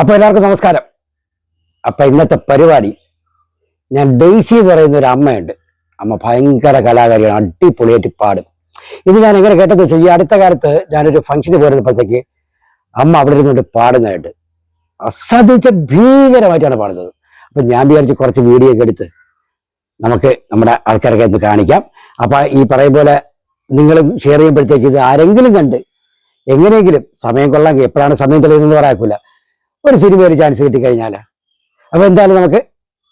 അപ്പൊ എല്ലാവർക്കും നമസ്കാരം. അപ്പൊ ഇന്നത്തെ പരിപാടി ഞാൻ ഡെയ്സി എന്ന് പറയുന്ന ഒരു അമ്മയുണ്ട്. അമ്മ ഭയങ്കര കലാകാരിയാണ് അടിപൊളിയായിട്ട് പാടും. ഇത് ഞാൻ എങ്ങനെ കേട്ടത് വെച്ചാൽ ഈ അടുത്ത കാലത്ത് ഞാനൊരു ഫംഗ്ഷന് പോയിരുന്നപ്പോഴത്തേക്ക് അമ്മ അവിടെ ഇരുന്നുകൊണ്ട് പാടുന്നതായിട്ട്. അസാധിച്ച ഭീകരമായിട്ടാണ് പാടുന്നത്. അപ്പൊ ഞാൻ വിചാരിച്ച് കുറച്ച് വീഡിയോ ഒക്കെ എടുത്ത് നമുക്ക് നമ്മുടെ ആൾക്കാരൊക്കെ ഒന്ന് കാണിക്കാം. അപ്പൊ ഈ പറയും പോലെ നിങ്ങളും ഷെയർ ചെയ്യുമ്പോഴത്തേക്ക് ഇത് ആരെങ്കിലും കണ്ട് എങ്ങനെയെങ്കിലും സമയം കൊള്ളാം എപ്പോഴാണ് സമയം തെളിയുന്നതെന്ന് പറയാക്കൂല ഒരു സിനിമ ഒരു ചാൻസ് കിട്ടിക്കഴിഞ്ഞാൽ. അപ്പൊ എന്തായാലും നമുക്ക്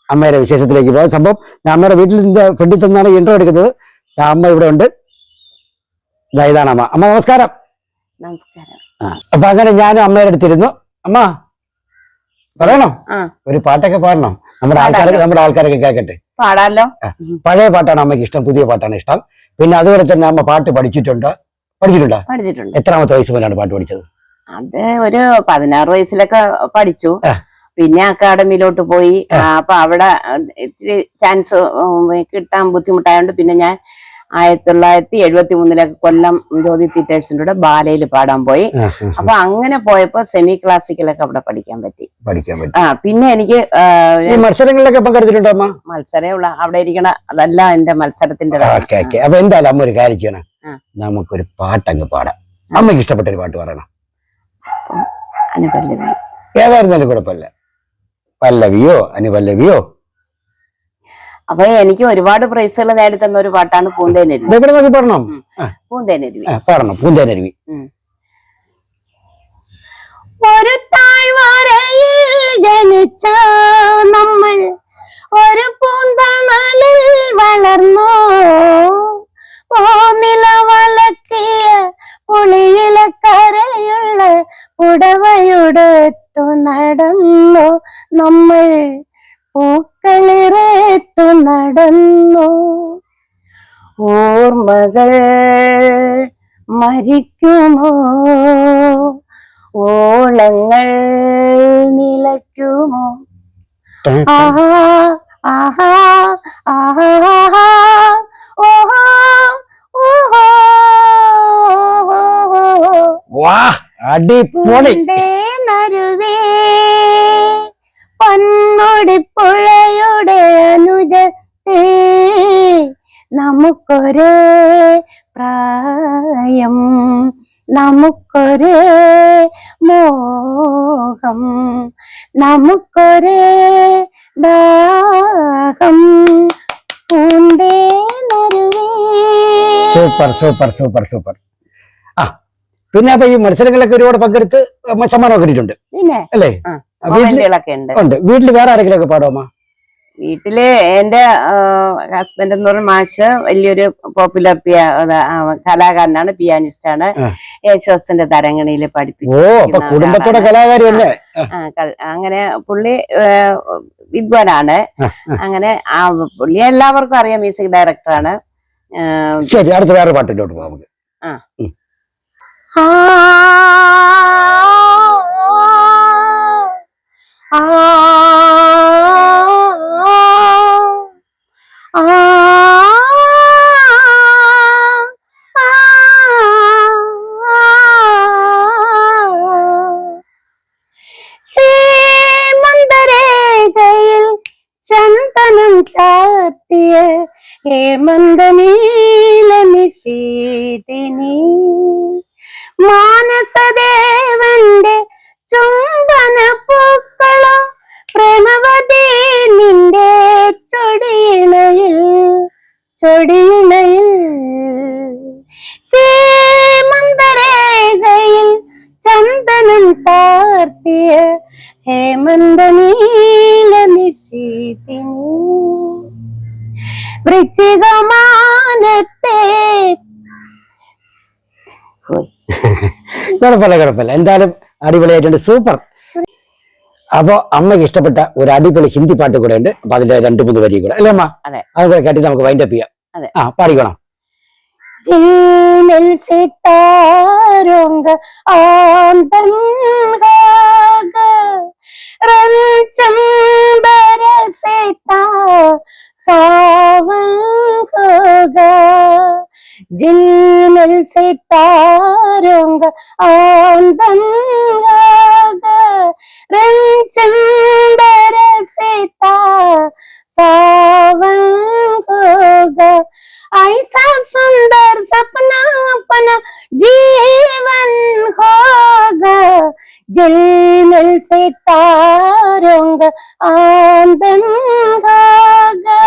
അമ്മയുടെ വിശേഷത്തിലേക്ക് പോകാം. സംഭവം ഞാൻ അമ്മയുടെ വീട്ടിൽ നിന്ന് ഫ്രണ്ടിൽ തന്നാണ് ഇൻട്രോ എടുക്കുന്നത്. അമ്മ ഇവിടെ ഉണ്ട്. ഇതാണ് അമ്മ. അമ്മ നമസ്കാരം. നമസ്കാരം. ആ അപ്പൊ അങ്ങനെ ഞാനും അമ്മയുടെ അടുത്തിരുന്നു. അമ്മ പറയണോ? ഒരു പാട്ടൊക്കെ പാടണോ? നമ്മുടെ ആൾക്കാരൊക്കെ നമ്മുടെ ആൾക്കാരൊക്കെ കേൾക്കട്ടെ പാടാലോ. പഴയ പാട്ടാണ് അമ്മയ്ക്ക് ഇഷ്ടം പുതിയ പാട്ടാണ് ഇഷ്ടം. പിന്നെ അതുപോലെ തന്നെ അമ്മ പാട്ട് പഠിച്ചിട്ടുണ്ട്. പഠിച്ചിട്ടുണ്ടോ? പഠിച്ചിട്ടുണ്ട്. എത്രാമത്തെ വയസ്സ് മുതലാണ് പാട്ട് പഠിച്ചത്? അത് ഒരു പതിനാറ് വയസ്സിലൊക്കെ പഠിച്ചു. പിന്നെ അക്കാഡമിയിലോട്ട് പോയി. അപ്പൊ അവിടെ ഇച്ചിരി ചാൻസ് കിട്ടാൻ ബുദ്ധിമുട്ടായതുകൊണ്ട് പിന്നെ ഞാൻ ആയിരത്തി തൊള്ളായിരത്തി എഴുപത്തി മൂന്നിലൊക്കെ കൊല്ലം ജ്യോതി തിയേറ്റേഴ്സിന്റെ കൂടെ ബാലയിൽ പാടാൻ പോയി. അപ്പൊ അങ്ങനെ പോയപ്പോ സെമി ക്ലാസിക്കലൊക്കെ അവിടെ പഠിക്കാൻ പറ്റി. പഠിക്കാൻ പറ്റി. ആ പിന്നെ എനിക്ക് മത്സരങ്ങളിലൊക്കെ പങ്കെടുത്തിട്ടുണ്ടോ അമ്മ? മത്സരമുള്ള അവിടെ ഇരിക്കണ അതല്ല എന്റെ മത്സരത്തിന്റെ അപ്പൊ എന്തായാലും അമ്മ ഒരു കാര്യം ചെയ്യണം. നമുക്കൊരു പാട്ടങ്ങ് പാടാം. അമ്മയ്ക്ക് ഇഷ്ടപ്പെട്ട ഒരു പാട്ട് പറയണം അനുപല്ലവി ഏതായിരുന്നാലും കുഴപ്പമില്ല പല്ലവിയോ? അനുപല്ലവിയോ? അപ്പൊ എനിക്ക് ഒരുപാട് പ്രൈസുകൾ നേടി തന്ന ഒരു പാട്ടാണ് പൂന്തേനരുവി. ഇതെവിടെ നോക്കി ആ, പൂന്തേനരുവി. പാടണം. പൂന്തേനരുവി. ഒരു താഴ്വാരയിൽ ജനിച്ച നമ്മൾ ഒരു പൂന്തണലിൽ വളർന്നു. നമ്മൾ പൂക്കളിറേത്തു നടന്നു. ഓർമ്മകൾ മരിക്കുമോ? ഓളങ്ങൾ നിലയ്ക്കുമോ? ആഹാ ആഹാ ആഹാ ഓഹാ ഓഹാ വാ അടിപൊളി. നരുവേ പൊന്നൊടിപ്പുഴയുടെ അനുജ നമുക്കൊരേ പ്രായം നമുക്കൊരേ മോഹം നമുക്കൊരേ ദാഹം. Super super super super. ആ പിന്നെ അപ്പൊ ഈ മത്സരങ്ങളിലൊക്കെ ഒരുപാട് പങ്കെടുത്ത് സമ്മാനം സമ്മാനമൊക്കെ കിട്ടിയിട്ടുണ്ട്. അല്ലേ? ആ, ആ, വീട്ടിൽ ഉണ്ട്. വീട്ടിൽ വേറെ ആരെങ്കിലും ഒക്കെ പാടുമോ വീട്ടിൽ എന്റെ ഹസ്ബൻഡ് എന്ന് പറഞ്ഞ മാഷ് വലിയൊരു പോപ്പുലർ പിയ കലാകാരനാണ് പിയാനിസ്റ്റ് ആണ്. ആ. യേശുദാസിന്റെ തരങ്ങണിയിൽ ആ, കൾ- അങ്ങനെ പുള്ളി വിദ്വാനാണ്. ആ, ആ. അങ്ങനെ ആ പുള്ളി എല്ലാവർക്കും അറിയാം മ്യൂസിക് ഡയറക്ടറാണ് ശരി അടുത്ത വേറെ പാട്ടിലോട്ട് പോകാം നമുക്ക്. സീമന്തരേഖയിൽ ചന്ദനം ചാർത്തിയ ഹേമന്തനീല നിശീതിനി മാനസദേവന്റെ ചൊടിയിണയിൽ സേമന്തരേഖയിൽ ചന്ദനം ചാർത്തിയ ഹേമന്തനീല നിശീതിനി വൃശ്ചികമാനത്തെ. കുഴപ്പമില്ല കുഴപ്പമില്ല. എന്തായാലും അടിപൊളിയായിട്ടുണ്ട് സൂപ്പർ. അപ്പോൾ അമ്മയ്ക്ക് ഇഷ്ടപ്പെട്ട ഒരു അടിപൊളി ഹിന്ദി പാട്ട് കൂടെ ഉണ്ട്. അപ്പൊ അതിന്റെ രണ്ടു മൂന്ന് വരി കൂടെ. അല്ലേ അമ്മ? അതെ. അത് കൂടെ കേട്ടിട്ട് നമുക്ക് വൈൻഡപ്പ് ചെയ്യാം. അതെ. ആ പാടിക്കോണം झिलमिल सितारों का आंदन होगा रंचम बरसता सावन होगा झिलमिल सितारों का आंदन होगा रंग चंदर सीता सावन होगा ऐसा सुंदर सपना अपना जीवन होगा जलमल सितारों का आंदन होगा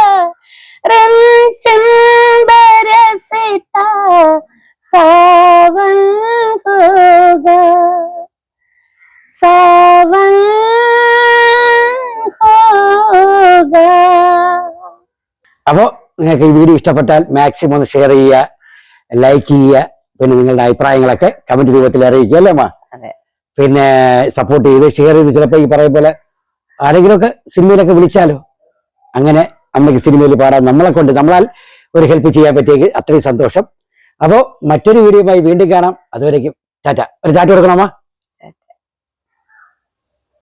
रम चंदर सीता सावन होगा सावन होगा അപ്പോൾ നിങ്ങൾക്ക് ഈ വീഡിയോ ഇഷ്ടപ്പെട്ടാൽ മാക്സിമം ഒന്ന് ഷെയർ ചെയ്യുക ലൈക്ക് ചെയ്യുക പിന്നെ നിങ്ങളുടെ അഭിപ്രായങ്ങളൊക്കെ കമന്റ് രൂപത്തിൽ അറിയിക്കുക അല്ലേ അമ്മ. പിന്നെ സപ്പോർട്ട് ചെയ്ത് ഷെയർ ചെയ്ത് ചിലപ്പോൾ ഈ പറയും പോലെ ആരെങ്കിലുമൊക്കെ സിനിമയിലൊക്കെ വിളിച്ചാലോ? അങ്ങനെ അമ്മയ്ക്ക് സിനിമയിൽ പാടാൻ നമ്മളെ കൊണ്ട് നമ്മളാൽ ഒരു ഹെൽപ്പ് ചെയ്യാൻ പറ്റിയെങ്കിൽ അത്രയും സന്തോഷം. അപ്പോൾ മറ്റൊരു വീഡിയോയുമായി വീണ്ടും കാണാം. അതുവരേക്കും ചാറ്റ ഒരു ചാറ്റ് കൊടുക്കണമോ